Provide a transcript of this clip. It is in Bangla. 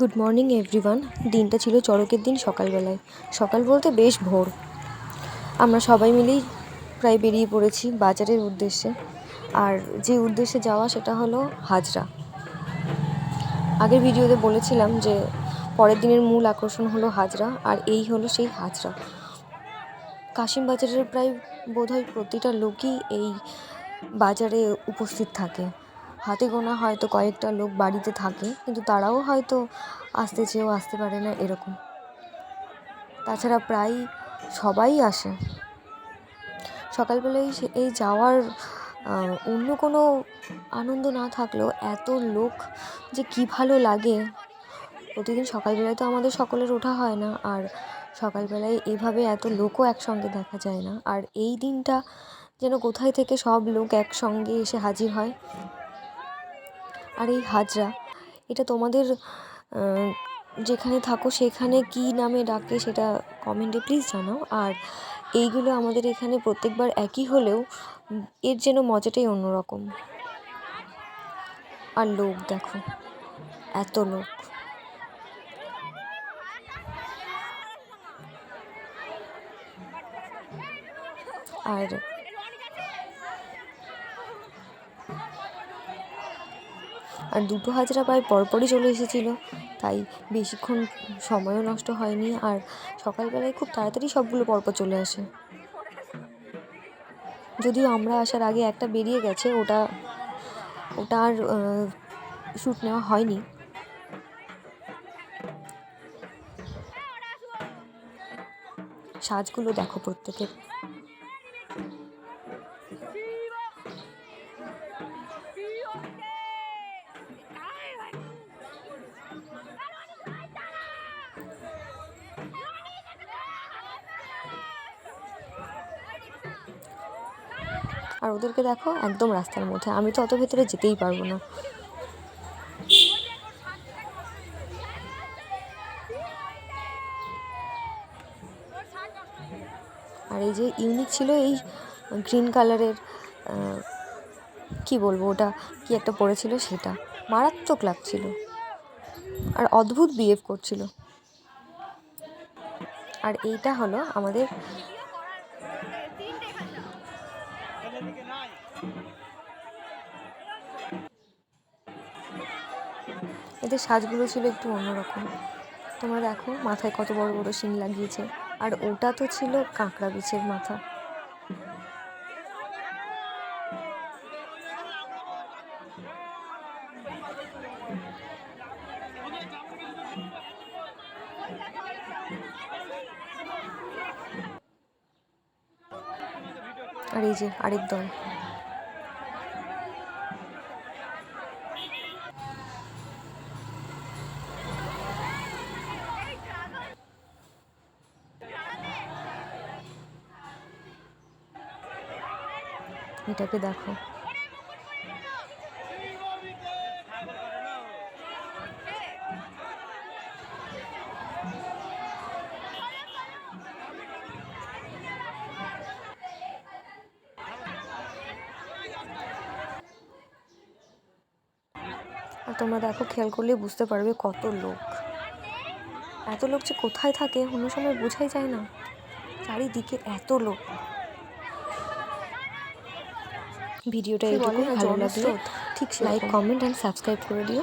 গুড মর্নিং এভরিওয়ান দিনটা ছিল চড়কের দিন সকালবেলায়। সকাল বলতে বেশ ভোর। আমরা সবাই মিলেই প্রায় বেরিয়ে পড়েছি বাজারের উদ্দেশ্যে। আর যে উদ্দেশ্যে যাওয়া সেটা হলো হাজরা। আগের ভিডিওতে বলেছিলাম যে পরের দিনের মূল আকর্ষণ হলো হাজরা, আর এই হলো সেই হাজরা। কাশিম বাজারের প্রায় বোধহয় প্রতিটা লোকই এই বাজারে উপস্থিত থাকে। হাতে গোনা হয়তো কয়েকটা লোক বাড়িতে থাকে, কিন্তু তারাও হয়তো আসতে চেয়েও আসতে পারে না এরকম। তাছাড়া প্রায় সবাই আসে। সকালবেলায় এই যাওয়ার অন্য কোনো আনন্দ না থাকলেও এত লোক যে কী ভালো লাগে। প্রতিদিন সকালবেলায় তো আমাদের সকলের ওঠা হয় না, আর সকালবেলায় এভাবে এত লোকও একসঙ্গে দেখা যায় না। আর এই দিনটা যেন কোথায় থেকে সব লোক একসঙ্গে এসে হাজির হয় আর এই হাজরা, এটা তোমাদের যেখানে থাকো সেখানে কী নামে ডাকে সেটা কমেন্টে প্লিজ জানাও। আর এইগুলো আমাদের এখানে প্রত্যেকবার একই হলেও এর যেন মজাটাই অন্যরকম। আর লোক দেখো, এত লোক। আর আর দুটো হাজরা প্রায় পরপরই চলে এসেছিল। তাই বেশিক্ষণ সময়ও নষ্ট হয়নি আর সকালবেলায় খুব তাড়াতাড়ি সবগুলো পরপর চলে আসে। যদিও আমরা আসার আগে একটা বেরিয়ে গেছে, ওটা ওটা আর শ্যুট নেওয়া হয়নি। সাজগুলো দেখো প্রত্যেকের। আর ওদেরকে দেখো একদম রাস্তার মধ্যে। আমি তো অত ভেতরে যেতেই পারব না। আর এই যে ইউনিক ছিল এই গ্রিন কালারের কি বলব ওটা, কি একটা পড়েছিল সেটা। মারাত্মক লাগছিল। আর অদ্ভুত বিহেভ করছিল। আর এইটা হলো আমাদের এদের সাজগুলো ছিল একটু অন্যরকম। তোমরা দেখো, মাথায় কত বড় বড় শিং লাগিয়েছে। আর ওটা তো ছিল কাঁকড়া বিছের মাথা। আর এই যে আরেক দল। এটাকে দেখো। তোমরা দেখো খেয়াল করলে বুঝতে পারবে কত লোক। এত লোক যে কোথায় থাকে অন্য সময় বোঝাই যায় না। চারিদিকে এত লোক। ভিডিওটা ভালো লাগলে ঠিক লাইক কমেন্ট অ্যান্ড সাবস্ক্রাইব করে দিও।